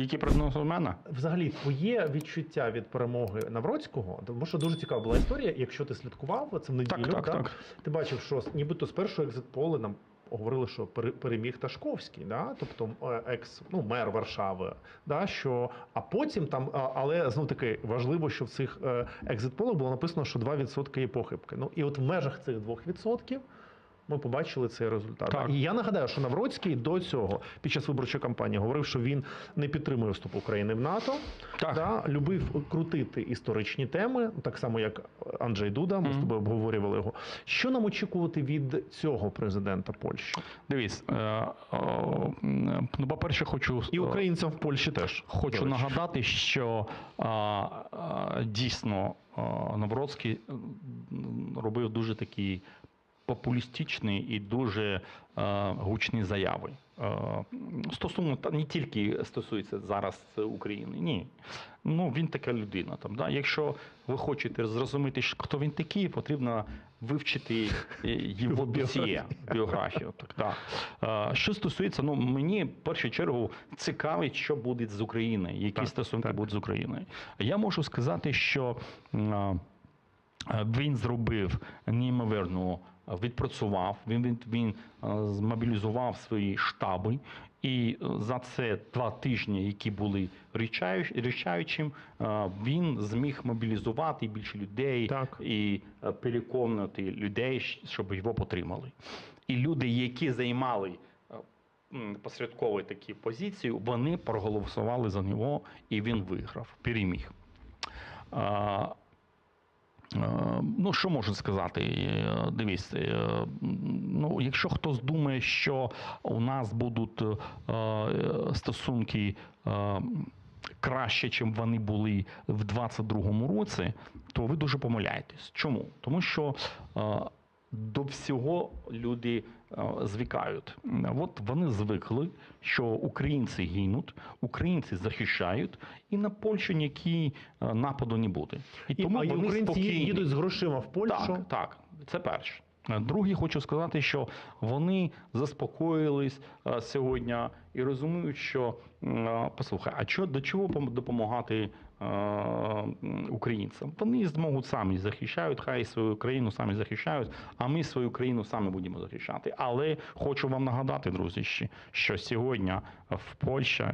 Які приносив мене? Взагалі, твоє відчуття від перемоги Навроцького, тому що дуже цікава була історія. Якщо ти слідкував це в неділю, Так, так, да? так. ти бачив, що нібито з першого екзитполи нам говорили, що пере- переміг Ташковський, да? тобто е, екс ну, мер Варшави. Да? Що, а потім там, але знов таки важливо, що в цих е, екзитполах було написано, що 2% є похибки. Ну і от в межах цих 2% ми побачили цей результат. Так. І я нагадаю, що Навроцький до цього під час виборчої кампанії говорив, що він не підтримує вступ України в НАТО. Так. Да, любив крутити історичні теми, так само як Анджей Дуда. Ми з тобою обговорювали його. Що нам очікувати від цього президента Польщі Дивись, е, м, ну, по-перше, хочу і е, українцям в Польщі теж Хочу нагадати, що а, а, дійсно Навроцький робив дуже такі популістичні і дуже а, гучні заяви. А, Стосовно та не тільки стосується зараз України. Ні. Ну він така людина. Там, да? Якщо ви хочете зрозуміти, хто він такий, потрібно вивчити е, його досьє, біографію. Так, да. Що стосується, ну мені в першу чергу цікавить, що буде з Україною, які Так, стосунки так. будуть з Україною. Я можу сказати, що він зробив неймовірно, а, відпрацював, він, він, він змобілізував свої штаби. І е, за це два тижні, які були рішаючим, він зміг мобілізувати більше людей Так. і е, переконати людей, щоб його потримали. І люди, які займали е, посередкові такі позиції, вони проголосували за нього, і він виграв, переміг. Е, Ну, що можу сказати? Е, Дивись, е, ну, якщо хтось думає, що у нас будуть стосунки краще, ніж вони були в 22-му році, то ви дуже помиляєтесь. Чому? Тому що до всього люди звикають. От вони звикли, що українці гинуть, українці захищають, і на Польщу ніякий е, нападу не буде. І І, а вони українці спокійні. їдуть з грошима в Польщу. Так, так, це перше. Друге, хочу сказати, що вони заспокоїлись е, сьогодні і розуміють, що е, послухай, а що до чого пом- допомагати е, українцям? Вони зможуть самі захищають, хай свою країну самі захищають, а ми свою країну самі будемо захищати. Але хочу вам нагадати, друзі, що сьогодні в Польщі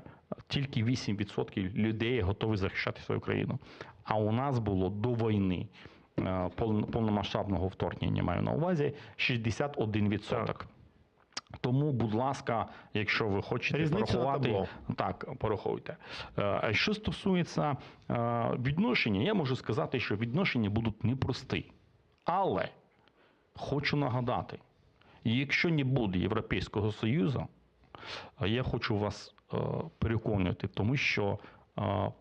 тільки 8% людей готові захищати свою країну. А у нас було до війни повномасштабного вторгнення маю на увазі 61%. Так. Тому, будь ласка, якщо ви хочете Різницю на порахувати, так, порахуйте. Е, А що стосується е, відношення, я можу сказати, що відношення будуть непрості. Але хочу нагадати, якщо не буде Європейського Союзу, я хочу вас е, переконувати, тому що е,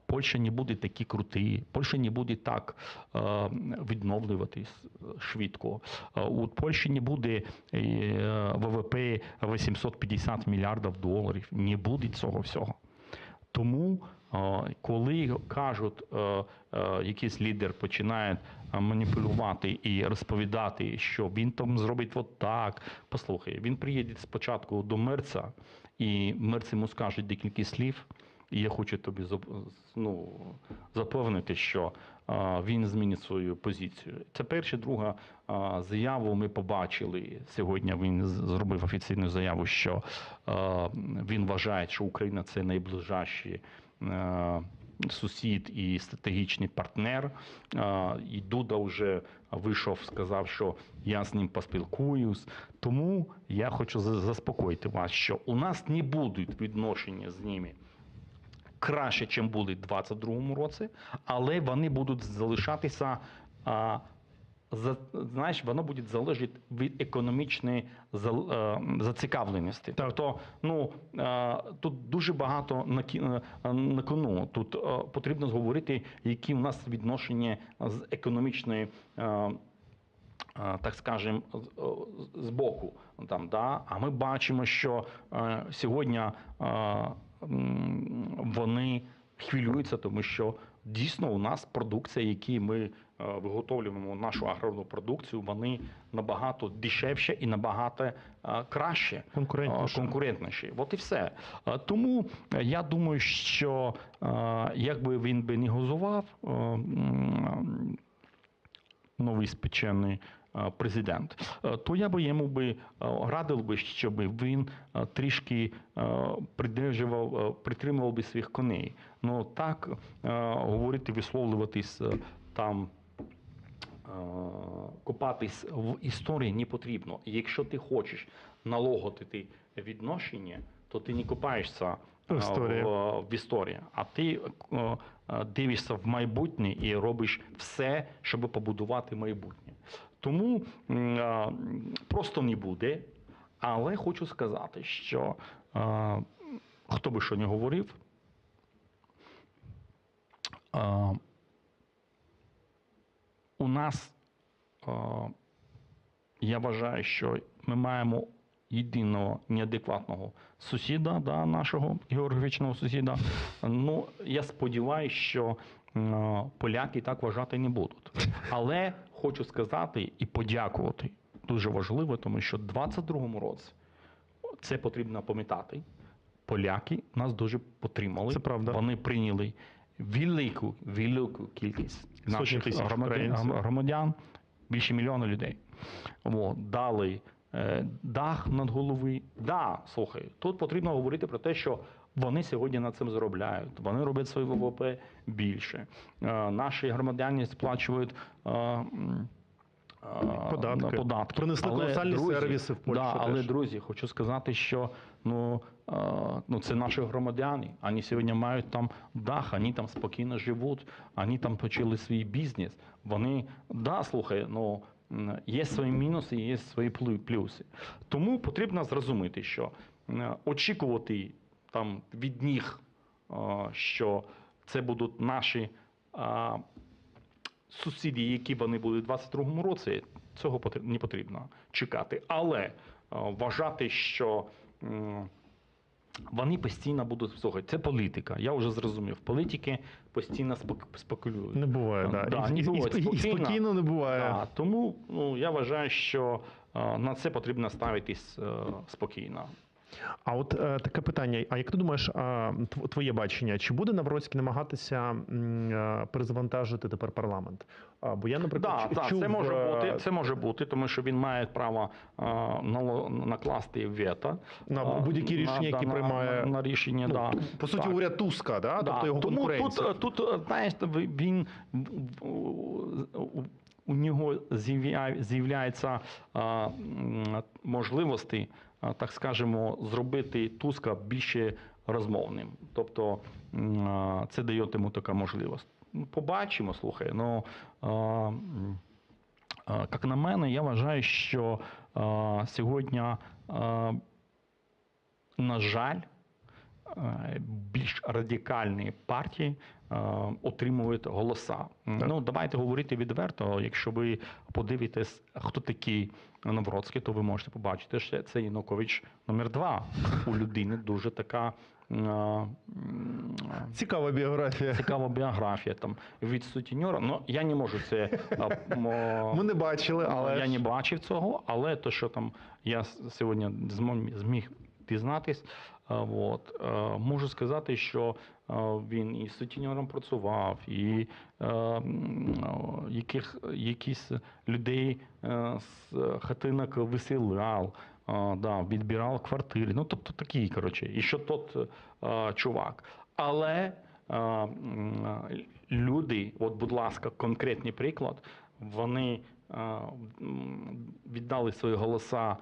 Польща не буде такі круті, Польща не буде так відновлюватись е, швидко. У Польщі не буде е, ВВП 850 мільярдів доларів. Не буде цього всього. Тому, коли кажуть, е, якийсь лідер починає маніпулювати і розповідати, що він там зробить от так. Послухай, він приїде спочатку до мерця, і мерць йому скаже декілька слів. І я хочу тобі ну, запевнити, що він змінить свою позицію. Це перша, друга заяву ми побачили сьогодні. Він зробив офіційну заяву, що він вважає, що Україна це найближчий е, сусід і стратегічний партнер. І Дуда вже вийшов, сказав, що я з ним поспілкуюсь. Тому я хочу за- заспокоїти вас, що у нас не будуть відношення з ними краще, ніж були в 2022 році, але вони будуть залишатися. А, за, знаєш, воно буде залежати від економічної е, зацікавленості. Тобто, ну е, тут дуже багато на, е, на кону. Тут потрібно говорити, які у нас відношення з економічної. Так скажемо, з боку. Там, да? А ми бачимо, що е, сьогодні е, вони хвилюються, тому що дійсно у нас продукція, які ми е, виготовлюємо нашу аграрну продукцію, вони набагато дешевше і набагато е, краще е, конкурентніші. От і все. Тому я думаю, що якби він би не газував, новий спечений президент, е, то я би йому би е, радив би, щоб він е, трішки е, придержував, е, притримував би своїх коней. Ну так е, говорити, висловлюватись е, там. е, Копатись в історії не потрібно. Якщо ти хочеш налагодити відношення, то ти не копаєшся В е, в, в історії, а ти е, е, дивишся в майбутнє і робиш все, щоб побудувати майбутнє. Тому просто не буде. Але хочу сказати, що хто би що не говорив, у нас я вважаю, що ми маємо єдиного неадекватного сусіда, да, нашого географічного сусіда. Ну, я сподіваюся, що поляки так вважати не будуть. Але хочу сказати і подякувати. Дуже важливо, тому що в 22-му році це потрібно пам'ятати. Поляки нас дуже підтримали. Це правда. Вони прийняли велику, велику кількість наших громадян, громадян, більше мільйона людей. От, дали е, дах над голови. Да, слухай, тут потрібно говорити про те, що вони сьогодні над цим заробляють. Вони роблять своє ВВП більше. Е, наші громадяни сплачують. Е, е, Податки. податки. Принесли колосальні сервіси в Польщу Да, але, теж. друзі, хочу сказати, що ну, ну, це наші громадяни. Вони сьогодні мають там дах, вони там спокійно живуть, вони там почали свій бізнес. Вони, да, слухай, ну. Є свої мінуси, є свої плю- плюси. Тому потрібно зрозуміти, що очікувати там від них, е, що це будуть наші сусіди, які вони будуть у 22-му році, цього не потрібно чекати. Але вважати, що вони постійно будуть слухайте, це політика. Я вже зрозумів. Політики постійно спекулюють. Не буває, да. Да, і, не і- і- буває. і- і Спокійно. спокійно не буває. Да, тому ну, я вважаю, що на це потрібно ставитись спокійно. А от е, таке питання: а як ти думаєш, тв- твоє бачення, чи буде Навроцький намагатися е, перезавантажити тепер парламент? А, бо я, наприклад, Да, чув, це може е, бути, це може бути, тому що він має право е, накласти вето На е, будь-які рішення, на- які на- приймає, на, на рішення. ну, да. по суті, Так. уряд Туска, да? Да, тобто його Тому конкуренція. тут, тут, е, знаєш, він у- нього з'являє- з'являється можливості, так скажемо, зробити Туска більше розмовним. Тобто це дає йому така можливість. Ну, Побачимо, слухай. Ну, як на мене, я вважаю, що сьогодні, на жаль, більш радикальні партії е, отримують голоса. Так. Ну, давайте говорити відверто. Якщо ви подивитесь, хто такий Навроцький, то ви можете побачити, що це Янукович номер два. У людини дуже така. е, Цікава біографія. Цікава біографія там від сутіньора. Ну я не можу це е, Ми не бачили, але я не бачив цього, але то, що там я сьогодні зміг дізнатись, от, е, можу сказати, що е, він і сутіньором працював, і е, яких, якісь людей е, з хатинок виселяв, е, да, відбирав квартири. Ну, тобто такий, коротше, і що тот е, чувак. Але е, люди, от, будь ласка, конкретний приклад, вони е, віддали свої голоса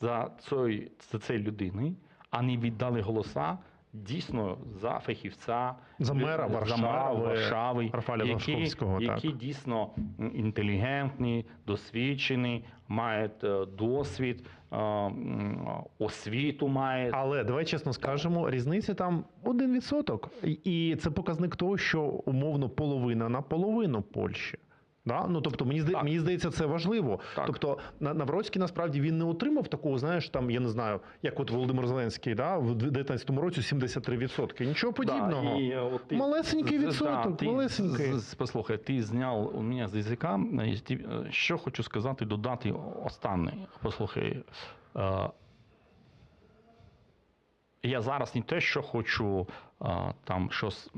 за цей, за цей людини, а не віддали голоса дійсно за фахівця, За мера лю- за Варшави, мера Варшави, які, Лашковського, так. дійсно інтелігентні, досвідчені, мають е, досвід, е, освіту мають. Але давай чесно скажемо, різниця там 1%. І- І це показник того, що умовно половина на половину Польщі. Да? Ну тобто, мені зда... Мені здається, це важливо. Так. Тобто, Навроцький насправді він не отримав такого, знаєш, там я не знаю, як от Володимир Зеленський, да, в 2019 році 73%. Нічого подібного. Да, і, е, от ти- Малесенький відсоток, ти малесенький. з- з- Послухай, ти зняв у мене з язика. е, Що хочу сказати, додати останнє. Послухай. е, Я зараз не те, що хочу там щось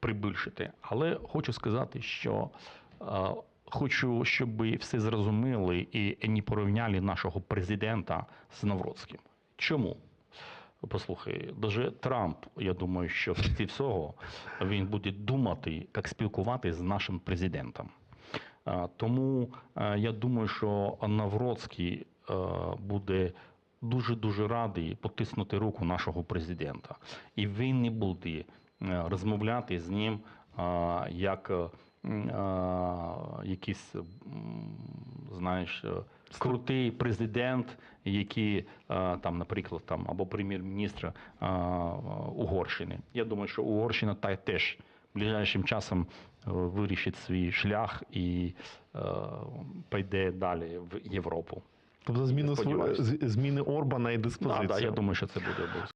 прибільшити, але хочу сказати, що хочу, щоб всі зрозуміли і не порівняли нашого президента з Навроцьким. Чому? Послухай, даже Трамп, я думаю, що в всього він буде думати, як спілкуватися з нашим президентом. Тому я думаю, що Навроцький буде дуже дуже радий потиснути руку нашого президента, і він не буде е, розмовляти з ним як якийсь, знаєш, е, крутий президент, який там, наприклад, там або прем'єр-міністр е, Угорщини. Я думаю, що Угорщина та теж ближайшим часом е, вирішить свій шлях і е, піде далі в Європу. Тобто зміни, зміни Орбана і Да, диспозиція. да, я думаю, що це буде обов'язково.